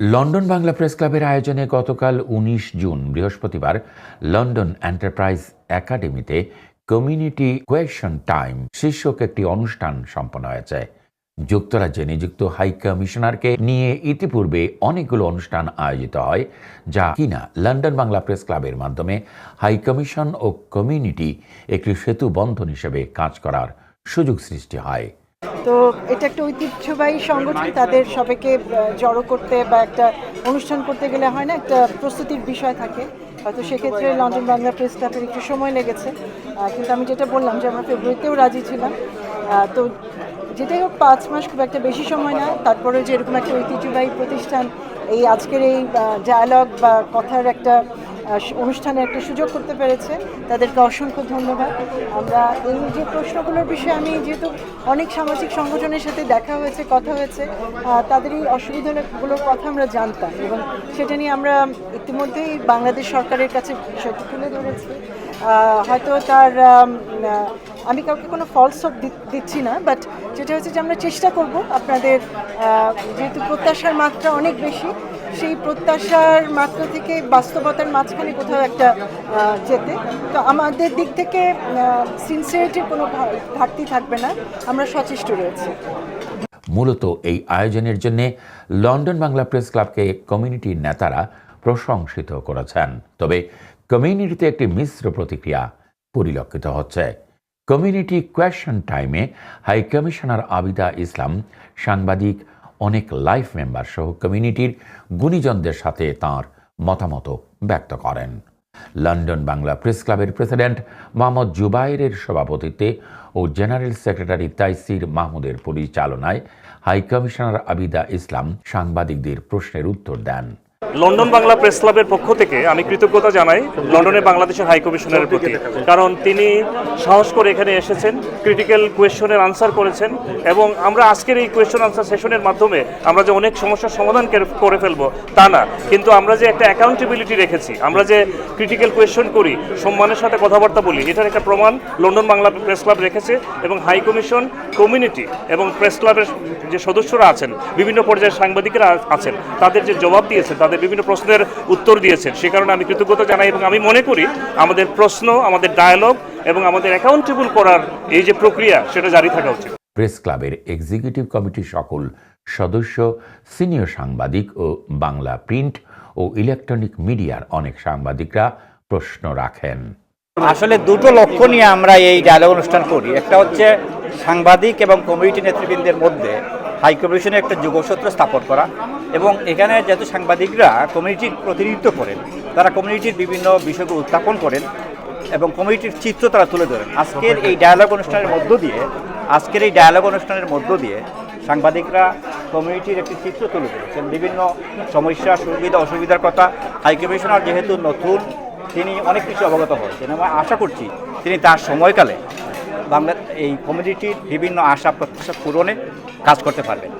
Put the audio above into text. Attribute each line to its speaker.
Speaker 1: London Bangla press ক্লাবের আয়োজনে গতকাল উনিশ জুন, বৃহস্পতিবার, লন্ডন এন্টারপ্রাইজ একাডেমিতে কমিউনিটি কোয়েশন টাইম শীর্ষক একটি অনুষ্ঠান সম্পন্ন হয়েছে। যুক্তরাজ্যে নিযুক্ত হাই কমিশনারকে নিয়ে ইতিপূর্বে অনেকগুলো অনুষ্ঠান আয়োজিত হয়, যা কিনা লন্ডন বাংলা প্রেস ক্লাবের মাধ্যমে হাই কমিশন ও কমিউনিটি একটি সেতু বন্ধন হিসেবে কাজ করার সুযোগ সৃষ্টি হয়।
Speaker 2: তো এটা একটা ঐতিহ্যবাহী সংগঠন, তাদের সবাইকে জড়ো করতে বা একটা অনুষ্ঠান করতে গেলে হয় না, একটা প্রস্তুতির বিষয় থাকে। হয়তো সেক্ষেত্রে লন্ডন বাংলা প্রেস ক্লাবের একটু সময় লেগেছে। কিন্তু আমি যেটা বললাম যে আমরা ফেব্রুয়ারিতেও রাজি ছিলাম। তো যেটাই হোক, পাঁচ মাস খুব একটা বেশি সময় না। তারপরে যে এরকম একটা ঐতিহ্যবাহী প্রতিষ্ঠান, এই আজকের এই ডায়ালগ বা কথার একটা অনুষ্ঠানে একটা সুযোগ করতে পেরেছে। তাদেরকে অসংখ্য ধন্যবাদ। আমরা এই যে প্রশ্নগুলোর বিষয়ে আমি যেহেতু অনেক সামাজিক সংগঠনের সাথে দেখা হয়েছে, কথা হয়েছে তাদের এই অসুবিধাগুলোর কথা আমরা জানতাম এবং সেটা নিয়ে আমরা ইতিমধ্যেই বাংলাদেশ সরকারের কাছে বিষয়টি তুলে ধরেছি। হয়তো তার আমি কাউকে কোনো ফলস দিচ্ছি না বাট যেটা হচ্ছে যে আমরা চেষ্টা করব আপনাদের যেহেতু প্রত্যাশার মাত্রা অনেক বেশি সেই প্রত্যাশার মাত্রা থেকে বাস্তবতার মাঝখানে কোথাও একটা যেতে। তো আমাদের দিক থেকে সিনসিয়ারিটির কোনো ঘাটতি থাকবে না। আমরা সচেষ্ট রয়েছি।
Speaker 1: মূলত এই আয়োজনের জন্য লন্ডন বাংলা প্রেস ক্লাবকে কমিউনিটির নেতারা প্রশংসিত করেছেন। তবে কমিউনিটিতে একটি মিশ্র প্রতিক্রিয়া পরিলক্ষিত হচ্ছে। কমিউনিটি কোয়েশন টাইমে হাই কমিশনার আবিদা ইসলাম সাংবাদিক অনেক লাইফ মেম্বার সহ কমিউনিটির গুণীজনদের সাথে তাঁর মতামত ব্যক্ত করেন। লন্ডন বাংলা প্রেস ক্লাবের প্রেসিডেন্ট মোহাম্মদ জুবাইরের সভাপতিত্বে ও জেনারেল সেক্রেটারি তাইসির মাহমুদের পরিচালনায় হাই কমিশনার আবিদা ইসলাম সাংবাদিকদের প্রশ্নের উত্তর দেন।
Speaker 3: লন্ডন বাংলা প্রেস ক্লাবের পক্ষ থেকে আমি কৃতজ্ঞতা জানাই লন্ডনে বাংলাদেশের হাই কমিশনারের প্রতি। কারণ তিনি সাহস করে এখানে এসেছেন ক্রিটিক্যাল কোয়েশ্চনের আনসার করেছেন এবং আমরা আজকের এই কোয়েশ্চন আনসার সেশনের মাধ্যমে আমরা যে অনেক সমস্যার সমাধান করে- ফেলব তা না। কিন্তু আমরা যে একটা অ্যাকাউন্টেবিলিটি রেখেছি, আমরা যে ক্রিটিক্যাল কোয়েশ্চন করি, সম্মানের সাথে কথাবার্তা বলি, এটার একটা প্রমাণ লন্ডন বাংলা প্রেস ক্লাব রেখেছে এবং হাই কমিশন কমিউনিটি এবং প্রেস ক্লাবের যে সদস্যরা আছেন, বিভিন্ন পর্যায়ের সাংবাদিকরা আছেন, তাদের যে জবাব দিয়েছেন তাদের বিভিন্ন প্রশ্নের উত্তর দিয়েছেন। সে কারণে আমি কৃতজ্ঞতা জানাই এবং আমি মনে করি আমাদের প্রশ্ন আমাদের ডায়ালগ এবং আমাদের অ্যাকাউন্টেবল করার এই যে প্রক্রিয়া সেটা জারি থাকা উচিত।
Speaker 1: প্রেস ক্লাবের এক্সিকিউটিভ কমিটির সকল সদস্য সিনিয়র সাংবাদিক ও বাংলা প্রিন্ট ও ইলেকট্রনিক মিডিয়ার অনেক সাংবাদিকরা প্রশ্ন রাখেন।
Speaker 4: আসলে দুটো লক্ষ্য নিয়ে আমরা এই ডায়ালগ অনুষ্ঠান করি। একটা হচ্ছে সাংবাদিক এবং কমিউনিটি নেতৃবৃন্দের মধ্যে হাই কমিশনে একটা যুগসূত্র স্থাপন করা এবং এখানে যেহেতু সাংবাদিকরা কমিউনিটির প্রতিনিধিত্ব করেন, তারা কমিউনিটির বিভিন্ন বিষয়গুলো উত্থাপন করেন এবং কমিউনিটির চিত্র তারা তুলে ধরেন। আজকের এই ডায়ালগ অনুষ্ঠানের মধ্য দিয়ে, আজকের এই ডায়ালগ অনুষ্ঠানের মধ্য দিয়ে সাংবাদিকরা কমিউনিটির একটি চিত্র তুলে ধরেছেন। বিভিন্ন সমস্যা, সুবিধা, অসুবিধার কথা হাই কমিশনার যেহেতু নতুন, তিনি অনেক কিছু অবগত হয়েছেন। এবং আশা করছি তিনি তার সময়কালে বাংলা এই কমিউনিটির বিভিন্ন আশা প্রত্যাশা পূরণে কাজ করতে পারবেন।